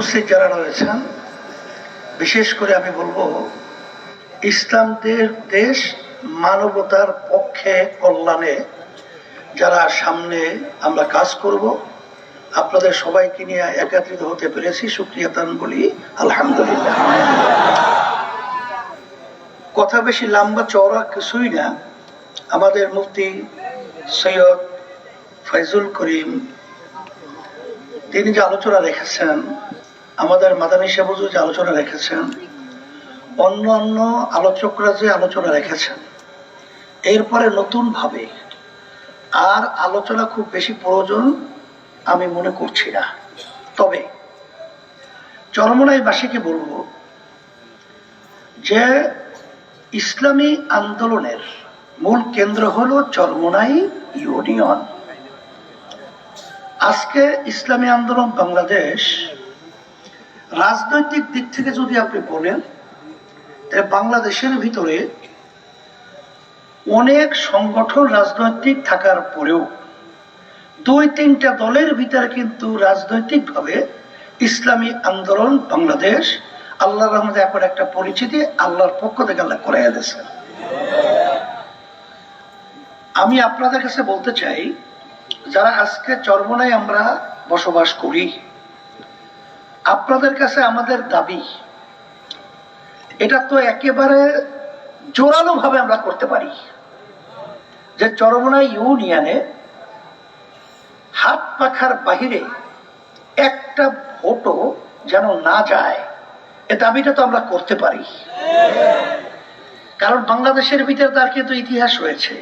উপস্থিত যারা রয়েছেন, বিশেষ করে আমি বলব ইসলামদের দেশ মানবতার পক্ষে কল্যাণে যারা সামনে আমরা কাজ করব, আপনাদের সবাইকে নিয়ে একত্রিত হতে পেরেছি। সুক্রিয়া তান বলি, আলহামদুলিল্লাহ। কথা বেশি লম্বা চওড়া কিছুই না। আমাদের মুফতি সৈয়দ ফয়জুল করিম, তিনি যে আলোচনা রেখেছেন আমাদের মাদানী সাবুজু যে আলোচনা রেখেছেন, অন্য অন্য আলোচকরা যে আলোচনা রেখেছেন, এরপরে নতুন ভাবে আর আলোচনা খুব বেশি প্রয়োজন আমি মনে করছি না। তবে চরমনাইবাসীকে বলব যে ইসলামী আন্দোলনের মূল কেন্দ্র হলো চরমনাই ইউনিয়ন। আজকে ইসলামী আন্দোলন বাংলাদেশ রাজনৈতিক দিক থেকে যদি আপনি বলেন, তাহলে বাংলাদেশের ভিতরে অনেক সংগঠন রাজনৈতিক থাকার পরেও দুই তিনটা দলের ভিতরে কিন্তু রাজনৈতিকভাবে ইসলামী আন্দোলন বাংলাদেশ আল্লাহর রহমতে এখন একটা পরিচিতি আল্লাহর পক্ষ থেকে আল্লাহ করে দিয়েছেন আমি আপনাদের কাছে বলতে চাই, যারা আজকে চর্মনায় আমরা বসবাস করি আপনাদের কাছে আমাদের দাবি, এটা তো একেবারে জোরালো ভাবে আমরা করতে পারি যে চরমনাই ইউনিয়নে হাত পাখার বাহিরে একটা ভোটও যেন না যায়, এ দাবিটা তো আমরা করতে পারি। কারণ বাংলাদেশের ভিতরে তার কিন্তু ইতিহাস রয়েছে।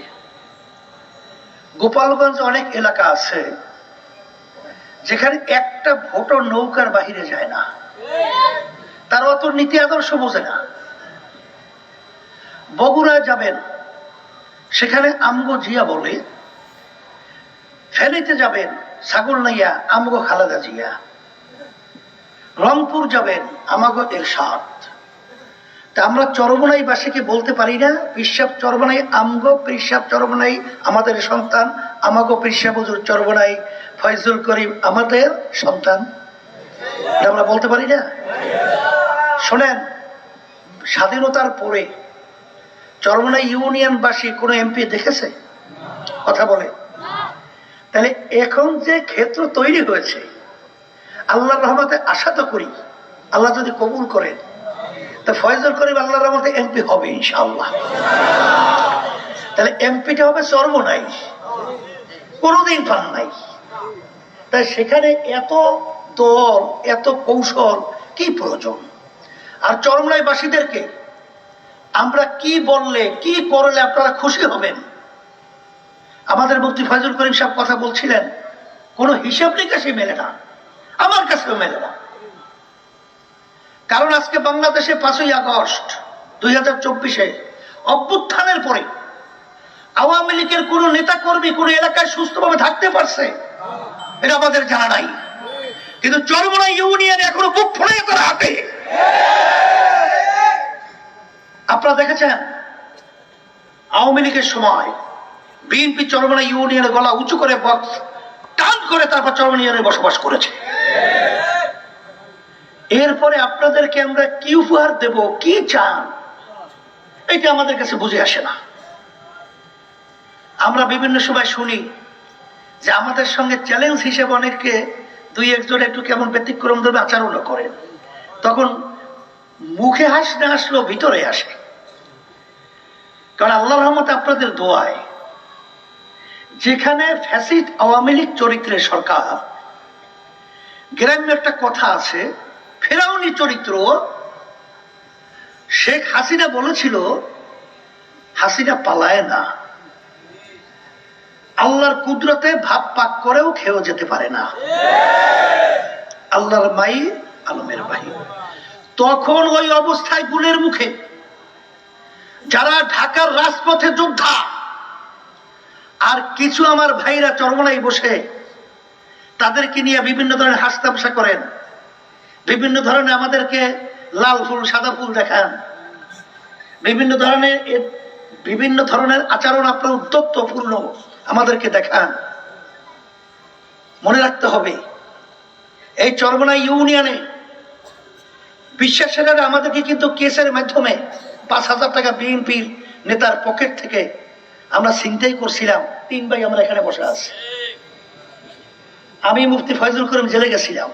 গোপালগঞ্জ অনেক এলাকা আছে যেখানে একটা ভোটও নৌকার বাহিরে যায় না। তার অত নীতি আদর্শ বোঝে না। বগুড়া যাবেন, সেখানে আমগো জিয়া বলে। ফেনীতে যাবেন, ছাগল নাইয়া, আমগো খালাদা জিয়া। রংপুর যাবেন, আমাগো এরশাদ তা আমরা চরমনাই বাসীকে বলতে পারি না পিসাব চরমনাই আমগো পিসাব চরমনাই আমাদের সন্তান, আমাগো পিসাব হুজুর চরমনাই ফয়জুল করিম আমাদের সন্তান। আমরা বলতে পারি না? শোনেন, স্বাধীনতার পরে চরমনাই ইউনিয়নবাসী কোনো এমপি দেখেছে? কথা বলে। তাহলে এখন যে ক্ষেত্র তৈরি হয়েছে, আল্লাহর রহমতে আশা তো করি, আল্লাহ যদি কবুল করেন, তা ফয়জুল করিম আল্লাহর রহমতে এমপি হবে ইনশাআল্লাহ। তাহলে এমপিটা হবে সর্বনাই কোনোদিন পান নাই। তাই সেখানে এত দল, এত কৌশল, কি প্রয়োজন? আর চরমনাইবাসীদেরকে আমরা কি বললে, কি করলে আপনারা খুশি হবেন? আমাদের মুক্তি ফয়জুল করিম সাহেব কথা বলছিলেন, কোনো হিসাব নিকাশই মেলে না। আমার কাছেও মেলে না। কারণ আজকে বাংলাদেশে পাঁচই আগস্ট দুই হাজার চব্বিশে অভ্যুত্থানের পরে আওয়ামী লীগের কোন নেতা কর্মী কোন এলাকায় সুস্থভাবে থাকতে পারছে? এটা আমাদের জানা নাই। কিন্তু চরমনা ইউনিয়ন এখনও বুক ফুলে তারা হাতে। আপনারা দেখেছেন? আওয়ামী লীগের সময় বিএনপি চরমনা ইউনিয়নের গলা উঁচু করে বক্স টান করে তারপর চরমনা ইউনিয়নে বসবাস করেছে। এরপরে আপনাদেরকে আমরা কি উপহার দেব, কি চান, এটা আমাদের কাছে বুঝে আসে না। আমরা বিভিন্ন সময় শুনি যে আমাদের সঙ্গে চ্যালেঞ্জ হিসেবে অনেককে দুই একজন একটু কেমন ব্যতিক্রম ধরবে আচরণও করেন তখন মুখে হাস না আসলেও ভিতরে আসে। কারণ আল্লাহ রহমত আপনাদের দোয়ায়, যেখানে ফ্যাসিড আওয়ামী লীগ চরিত্রের সরকার, গ্রাম্য একটা কথা আছে, ফেরাউনি চরিত্র, শেখ হাসিনা বলেছিল, হাসিনা পালায় না। আল্লাহর কুদরতে ভাব পাক করেও খেয়েও যেতে পারে না। আল্লাহর মাই আলমের ভাই তখন ওই অবস্থায় গুলের মুখে যারা ঢাকার রাজপথে যোদ্ধা, আর কিছু আমার ভাইরা চরমনাই বসে, তাদেরকে নিয়ে বিভিন্ন ধরনের হাসতামশা করেন, বিভিন্ন ধরনের আমাদেরকে লাল ফুল, সাদা ফুল দেখান, বিভিন্ন ধরনের বিভিন্ন ধরনের আচরণ আপনার উদ্যত্তপূর্ণ আমাদেরকে দেখান। মনে রাখতে হবে, এই চরমনা ইউনিয়নে বিশ্বাস সেনারা আমাদেরকে কিন্তু কেসের মাধ্যমে পাঁচ হাজার টাকা বিএনপির নেতার পকেট থেকে আমরা চিন্তাই করছিলাম। তিন ভাই আমরা এখানে বসে আছি। আমি মুফতি ফয়জুল করিম জেলে গেছিলাম।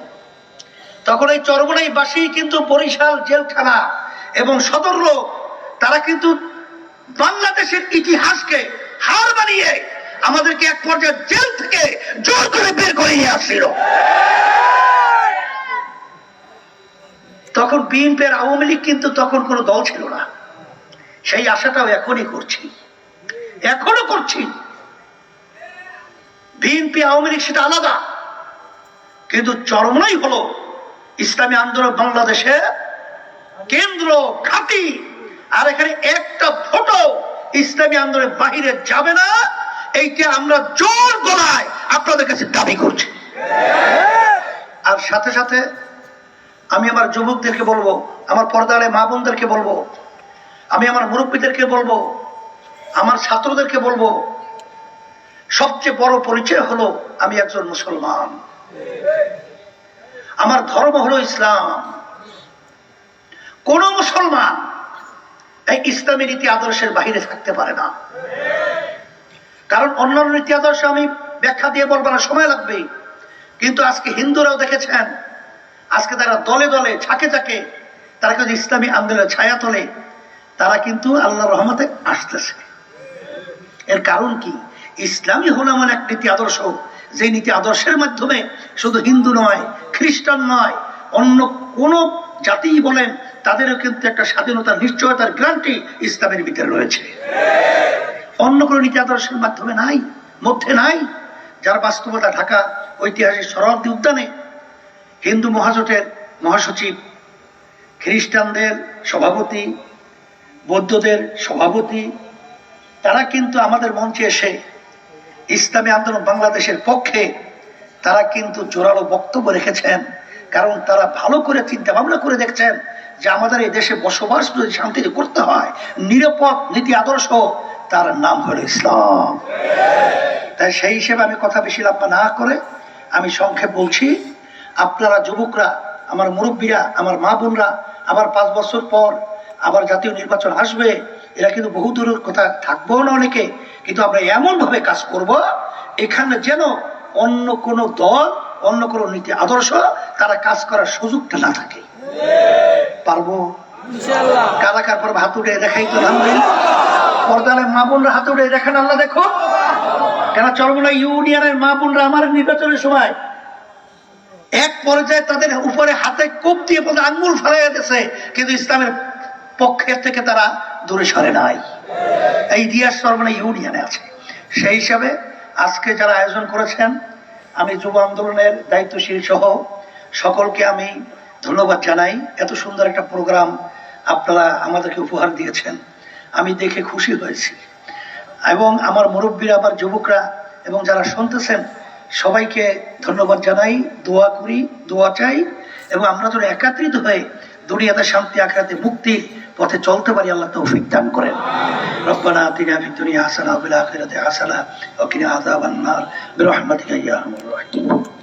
তখন এই চরমনাই বাসী কিন্তু বরিশাল জেলখানা এবং সদর লোক, তারা কিন্তু বাংলাদেশের ইতিহাসকে হার বানিয়ে আমাদেরকে এক পর্যায়ে জেল থেকে জোর করে বের করে নিয়ে আসছিল। তখন বিএনপি আর আওয়ামী লীগ কিন্তু তখন কোনো দল ছিল না। সেই আশাটাও এখনই করছি। এখনও করছি। বিএনপি, আওয়ামী লীগ সেটা আলাদা। কিন্তু চরমনাই হলো ইসলামী আন্দোলন বাংলাদেশে কেন্দ্র ঘাঁটি। আর এখানে একটা ফটো ইসলামী আন্দোলনের বাহিরে যাবে না। এইটা আমরা জোর গলায় আপনাদের কাছে দাবি করছি। আর সাথে সাথে আমি আমার যুবকদেরকে বলব, আমার পর্দারে মা বোনদেরকে বলব, আমি আমার মুরব্বীদেরকে বলব, আমার ছাত্রদেরকে বলব, সবচেয়ে বড় পরিচয় হলো আমি একজন মুসলমান। আমার ধর্ম হলো ইসলাম। কোন মুসলমান এই ইসলামী নীতি আদর্শের বাহিরে থাকতে পারে না। কারণ অন্যান্য নীতি আদর্শ আমি ব্যাখ্যা দিয়ে বলব না, সময় লাগবে কিন্তু আজকে হিন্দুরাও দেখেছেন, আজকে তারা দলে দলে, ঝাঁকে ঝাঁকে, তারা কিন্তু ইসলামী আন্দোলনের ছায়া তোলে, তারা কিন্তু আল্লাহ রহমতে আসতেছে। এর কারণ কি? ইসলামী হলো এমন এক নীতি আদর্শ যে নীতি আদর্শের মাধ্যমে শুধু হিন্দু নয়, খ্রিস্টান নয়, অন্য কোন জাতি বলেন তাদেরও কিন্তু একটা স্বাধীনতার নিশ্চয়তার গ্রান্টি ইসলামের ভিতরে রয়েছে। অন্য কোনো নীতি আদর্শের মাধ্যমে নাই, মধ্যে নাই, যার বাস্তবতা ঢাকা ঐতিহাসিক শরণার্থী উদ্যানে হিন্দু মহাজোটের মহাসচিব, খ্রিস্টানদের সভাপতি, বৌদ্ধদের সভাপতি, তারা কিন্তু আমাদের মঞ্চে এসে ইসলামী আন্দোলন বাংলাদেশের পক্ষে তারা কিন্তু জোরালো বক্তব্য রেখেছেন, কারণ তারা ভালো করে চিন্তা ভাবনা করে দেখছেন যে আমাদের এই দেশে বসবাস, যদি শান্তিতে করতে হয় নিরাপদ নীতি আদর্শ, তার নাম হলো ইসলাম। তাই সেই হিসেবে আমি কথা বেশি লাম্বা না করে আমি সংক্ষেপ বলছি, আপনারা যুবকরা, আমার মুরব্বীরা, আমার মা বোনরা, আবার পাঁচ বছর পর আবার জাতীয় নির্বাচন আসবে, এরা কিন্তু বহু দূরের কথা থাকব না অনেকে, কিন্তু আমরা এমন ভাবে কাজ করব, এখানে যেন অন্য কোন দল, অন্য কোন নীতি আদর্শ, তারা কাজ করার সুযোগটা না থাকে। পারব। কারা কার পর হাত উঠে দেখাই তো নামবেন পর্দালে মা বোনরা হাত উঠে দেখেন আল্লাহ দেখো কেন চরমলা ইউনিয়নের মা বোনরা আমার নির্বাচনের সময় এক পর্যায়ে তাদের উপরে হাতে কোপ দিয়ে বলতে আঙ্গুল ফেলাই দিয়েছে কিন্তু ইসলামের পক্ষের থেকে তারা দূরে সরে নাই। এই ইতিহাস সর্বনা ইউনিয়নে আছে। সেই হিসাবে আজকে যারা আয়োজন করেছেন আমি যুব আন্দোলনের দায়িত্বশীল সহ সকলকে আমি ধন্যবাদ জানাই। এত সুন্দর একটা প্রোগ্রাম আপনারা আমাদেরকে উপহার দিয়েছেন। আমি দেখে খুশি হয়েছি। এবং আমার মুরব্বীরা, আমার যুবকরা এবং যারা শুনতেছেন, সবাইকে ধন্যবাদ জানাই। দোয়া করি, দোয়া চাই এবং আমরা যেন একাত্রিত হয়ে দুনিয়াতে শান্তি আখড়াতে মুক্তির পথে চলতে পারি। আল্লাহ তৌফিক দান করেন। রব্বানা আতিনা ফিদ দুনিয়া হাসানা, ওয়া ফিল আখিরাতি হাসানা, ওয়া কিনা আযাবান নার। বিরহমাতিকা ইয়া আরহামার রাহিমিন